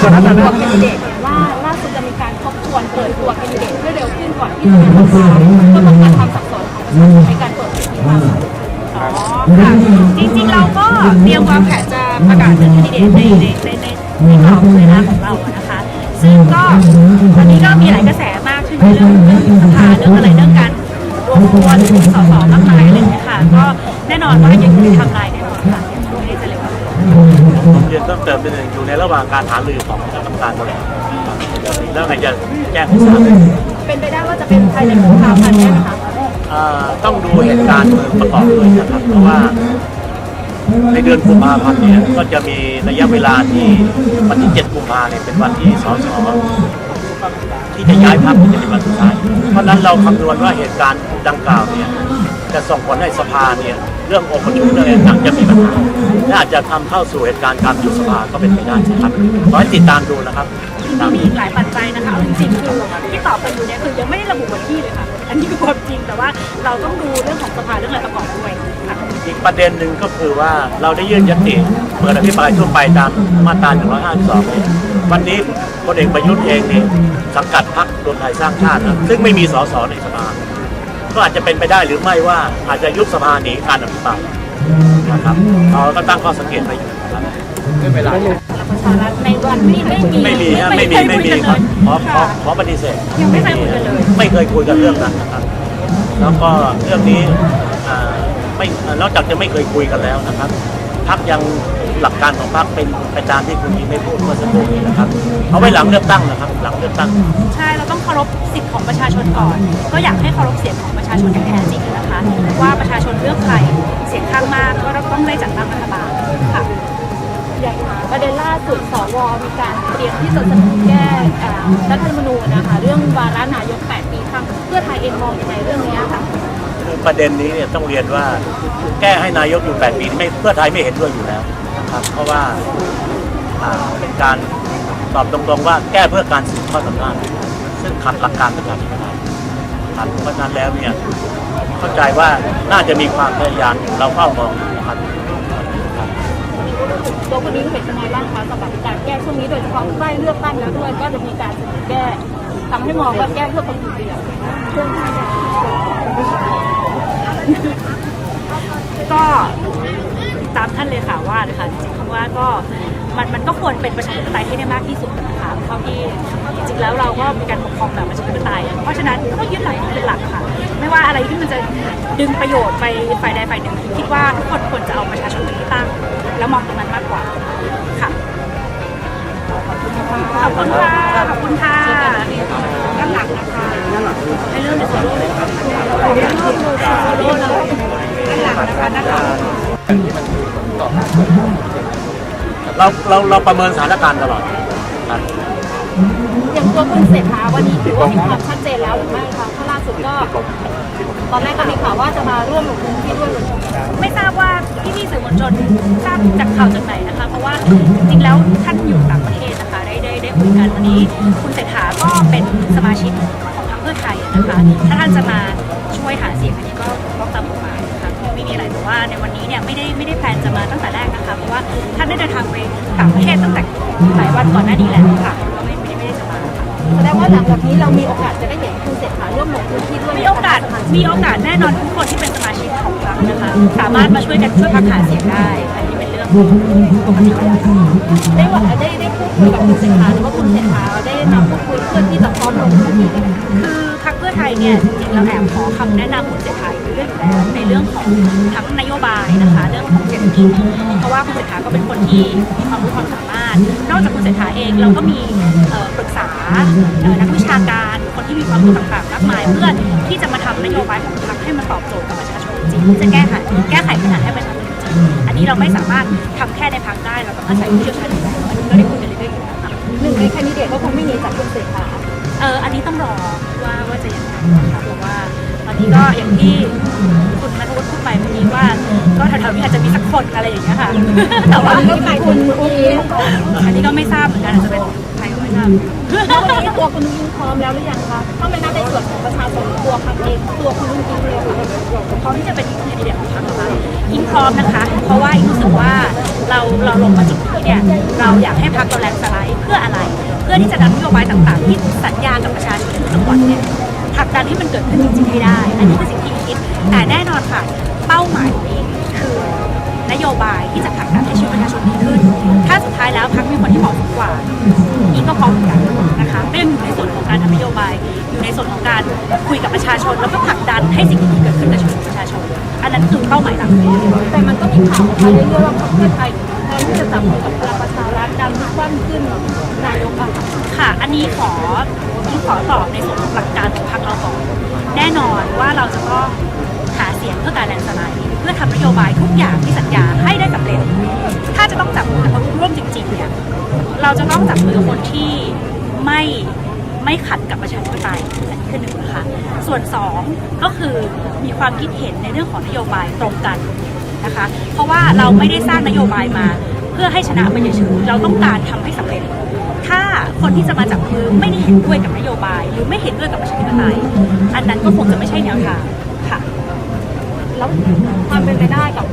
ตัวแคนดิเดตว่าล่าสุดจะมีการทบทวนเปิดตัวแคนดิเดตให้เร็วขึ้นก่อนที่จะมีสภาเพื่อป้องกันความสับสนของในการเปิดเผยที่ว่าอ๋อค่ะจริงๆเราก็เตรียมวางแผนจะประกาศเป็นแคนดิเดตในในในในในกรอบเวลาของเราอะนะคะ ซึ่งก็ตอนนี้ก็มีหลายกระแสมากใช่ไหมเรื่องเรื่องสภาเรื่องอะไรเรื่องการรวมตัวเรื่องสสมากมายเงี้ยค่ะก็แน่นอนว่ายังอยู่ในทำลายแน่นอนค่ะยังไม่ได้จะเร็ว ผมเรียนเพิ่มเติมนิดนึงอยู่ในระหว่างการหารือของคณะกรรมการบริหารแล้วไงจะแจ้งให้ทราบเป็นไปได้ว่าจะเป็นภายในกุมภาพันธ์ได้ไหมคะอ่าต้องดูเหตุการณ์เมืองประกอบด้วยนะครับเพราะว่า ในเดือนกุมภาพันธ์เนี่ยก็จะมีระยะเวลาที่วันที่ 7 กุมภาเนี่ยเป็นวันที่สสที่จะย้ายพักที่จะเป็นวันสุดท้าย เพราะฉะนั้นเราคำนวณว่าเหตุการณ์ดังกล่าวเนี่ย จะส่งผลให้สภาเนี่ยเรื่ององค์ประชุมเรื่องอะไรต่างๆจะมีปัญหาและอาจจะทำเข้าสู่เหตุการณ์การยุบสภาก็เป็นไปได้นะครับขอให้ติดตามดูนะครับติดตามมีดูอีกหลายปัจจัยนะคะเอาจริงๆคือที่ตอบกันอยู่เนี่ยคือยังไม่ได้ระบุวันที่เลยค่ะ อันนี้คือความจริงแต่ว่าเราต้องดูเรื่องของสภาเรื่องอะไรประกอบด้วยค่ะอีกประเด็นหนึ่งก็คือว่าเราได้ยื่นยติเปิดอภิปรายทั่วไปตามมาตรา 152เนี่ยวันนี้พลเอกประยุทธ์เองนี่สังกัดพรรครวมไทยสร้างชาตินะซึ่งไม่มีสสในสภา ก็อาจจะเป็นไปได้หรือไม่ว่าอาจจะยุบสภาหนีการอภิปรายนะครับเราก็ตั้งข้อสังเกตไปอยู่นะครับประชารัฐในวันที่ไม่มีไม่มีนะไม่มีไม่มีครับขอขอขอปฏิเสธยังไม่เคยคุยกันเลยไม่เคยคุยกันเรื่องนั้นนะครับแล้วก็เรื่องนี้อ่าไม่นอกจากจะไม่เคยคุยกันแล้วนะครับพักยัง หลักการของพักเป็นไปตามที่คุณยิงไม่พูดเมื่อสักครู่นี้นะครับเอาไว้หลังเลือกตั้งนะครับ หลังเลือกตั้ง ใช่เราต้องเคารพสิทธิ์ของประชาชนก่อน ก็อยากให้เคารพเสียงของประชาชนอย่างแท้จริงนะคะ ว่าประชาชนเลือกใครเสียงข้างมากก็ต้องได้จัดตั้งรัฐบาลค่ะอย่างประเด็นล่าสุดสวมีการเตรียมที่จะเสนอแก้อ่ารัฐธรรมนูญนะคะเรื่องวาระนายก 8 ปีครั้งเพื่อไทยเองมองยังไงเรื่องนี้ค่ะคือประเด็นนี้เนี่ยต้องเรียนว่าแก้ให้นายกอยู่ 8 ปีไม่เพื่อไทยไม่เห็นด้วยอยู่แล้ว นะครับ เพราะว่าอ่าเป็นการตอบตรงๆว่าแก้เพื่อการสืบทอดอำนาจซึ่งขัดหลักการประชาธิปไตยครับเพราะฉะนั้นแล้วเนี่ยเข้าใจว่าน่าจะมีความพยายามอยู่เราเฝ้ามองอยู่นะครับ ตัวคุณนิ้งเห็นยังไงบ้างคะสำหรับการแก้ช่วงนี้โดยเฉพาะใกล้เลือกตั้งแล้วด้วยก็จะมีการเสนอแก้ทำให้มองว่าแก้เพื่อคนอื่นเดียวช่วงนี้ก็ ตามท่านเลยค่ะว่านะคะจริงๆคำว่าก็มันมันก็ควรเป็นประชาธิปไตยให้ได้มากที่สุดนะคะเท่าที่จริงๆแล้วเราก็มีการปกครองแบบประชาธิปไตย เพราะฉะนั้นก็ยึดหลักนี้เป็นหลักค่ะ ไม่ว่าอะไรที่มันจะดึงประโยชน์ไปฝ่ายใดฝ่ายหนึ่งคิดว่าทุกคนควรจะเอาประชาชนเป็นที่ตั้ง แล้วมองตรงนั้นมากกว่าค่ะขอบคุณค่ะขอบคุณค่ะขอบคุณค่ะด้านหลังนะคะให้เรื่องในส่วนร่วมเลยค่ะด้านหลังนะคะด้านหลัง เราเราเราประเมินสถานการณ์ตลอดครับ อย่างตัวคุณเศรษฐาวันนี้ถือว่ามีความชัดเจนแล้วหรือไม่คะเพราะล่าสุดก็ ตอนแรกก็มีข่าวว่าจะมาร่วมลงพื้นที่ด้วยเลยไม่ทราบว่าพี่พี่ๆสื่อมวลชนทราบจากข่าวจากไหนนะคะ เพราะว่าจริงๆแล้วท่านอยู่ต่างประเทศนะคะได้ได้ได้คุยกันวันนี้ คุณเศรษฐาก็เป็นสมาชิกของพรรคเพื่อไทยนะคะ ถ้าท่านจะมาช่วยหาเสียงอันนี้ก็ต้องตามกฎ ว่าในวันนี้เนี่ยไม่ได้ไม่ได้แพลนจะมาตั้งแต่แรกนะคะ เพราะว่าท่านได้เดินทางไปต่างประเทศตั้งแต่หลายวันก่อนหน้านี้แล้วค่ะก็ไม่ไม่ได้ไม่ได้จะมาค่ะแสดงว่าหลังจากนี้เรามีโอกาสจะได้เห็นคุณเศรษฐาร่วมลงพื้นที่ด้วยมีโอกาสมีโอกาสแน่นอนทุกคนที่เป็นสมาชิกของพรรคนะคะ สามารถมาช่วยกันช่วยพักหาเสียงได้ ได้ว่าได้ได้พูดคุยกับคุณเศรษฐาหรือว่าคุณเศรษฐาได้มาพูดคุยเพื่อที่จะพร้อมลงพื้นที่คือพรรคเพื่อไทยเนี่ยจริงๆเราแอบขอคำแนะนำคุณเศรษฐาอยู่เรื่อยแล้วในเรื่องของทั้งนโยบายนะคะ เรื่องของเศรษฐกิจเพราะว่าคุณเศรษฐาก็เป็นคนที่มีความรู้ความสามารถ นอกจากคุณเศรษฐาเองเราก็มีปรึกษานักวิชาการคนที่มีความรู้ต่างๆมากมาย เพื่อที่จะมาทำนโยบายของพรรคให้มันตอบโจทย์กับประชาชนจริงจะแก้ไขแก้ไขปัญหาให้ประชาชน อันนี้เราไม่สามารถทำแค่ในพรรคได้เราต้องอาศัยผู้เชี่ยวชาญอยู่แล้วอันนี้ก็ได้คุยกันเรื่อยๆอยู่แล้วค่ะหนึ่งในแคนดิเดตก็คงไม่หนีจากคุณเศรษฐาเอออันนี้ต้องรอว่าว่าจะยังไงนะคะเพราะว่าตอนนี้ก็อย่างที่คุณนัทวุฒิพูดไปเมื่อกี้ว่า ก็แถวๆนี้อาจจะมีสักคนอะไรอย่างเงี้ยค่ะ แต่ว่าก็คือคุณอุ้ยอันนี้ก็ไม่ทราบเหมือนกันอาจจะเป็น ไม่ทราบแล้ววันนี้ตัวคุณอุ้งพร้อมแล้วหรือยังคะถ้าไม่นับในส่วนของประชาชนตัวพักเองตัวคุณลุงอิงเลยค่ะพร้อมที่จะเป็นแคนเดตของพรรคนะคะอิงพร้อมนะคะ เพราะว่าอิงรู้สึกว่าเราเราลงมาจุดนี้เนี่ยเราอยากให้พรรคเราแลนสไลด์เพื่ออะไร เพื่อที่จะนำนโยบายต่างๆ ที่สัญญากับประชาชนทุกจังหวัดเนี่ยผลักดันให้มันเกิดขึ้นจริงๆให้ได้ อันนี้คือสิ่งที่อิงคิดแต่แน่นอนค่ะ เป้าหมายของอิงคือนโยบายที่จะผลักดันให้ชีวิตประชาชนดีขึ้น ถ้าสุดท้ายแล้วพรรคมีคนที่เหมาะสมกว่า ก็พร้อมเหมือนกันนะคะก็ยังอยู่ในส่วนของการทำนโยบาย อยู่ในส่วนของการคุยกับประชาชน แล้วก็ผลักดันให้สิ่งดีๆเกิดขึ้นกับชีวิตประชาชน อันนั้นคือเป้าหมายหลักเลยแต่มันก็มีข่าวออกมาเรื่อยๆว่าพรรคเพื่อไทยแทนที่จะจับมือกับพลังประชารัฐดันทุกวันขึ้นนายกอะค่ะค่ะอันนี้ขออิงขอตอบในส่วนของหลักการของพรรคเราก่อนแน่นอนว่าเราจะต้องหาเสียงเพื่อการแลนด์สไลด์เพื่อทำนโยบายทุกอย่างที่สัญญาให้ได้สำเร็จ ถ้าจะต้องจับมือกับคนร่วมจริงๆเนี่ยเราจะต้องจับมือคนที่ไม่ไม่ขัดกับประชาธิปไตยอันนี้คือหนึ่งนะคะส่วนสองก็คือมีความคิดเห็นในเรื่องของนโยบายตรงกันนะคะ เพราะว่าเราไม่ได้สร้างนโยบายมา เพื่อให้ชนะไปเฉยๆเราต้องการทำให้สำเร็จ ถ้าคนที่จะมาจับมือไม่ได้เห็นด้วยกับนโยบาย หรือไม่เห็นด้วยกับประชาธิปไตยอันนั้นก็คงจะไม่ใช่แนวทางค่ะ แล้วความเป็นไปได้กับ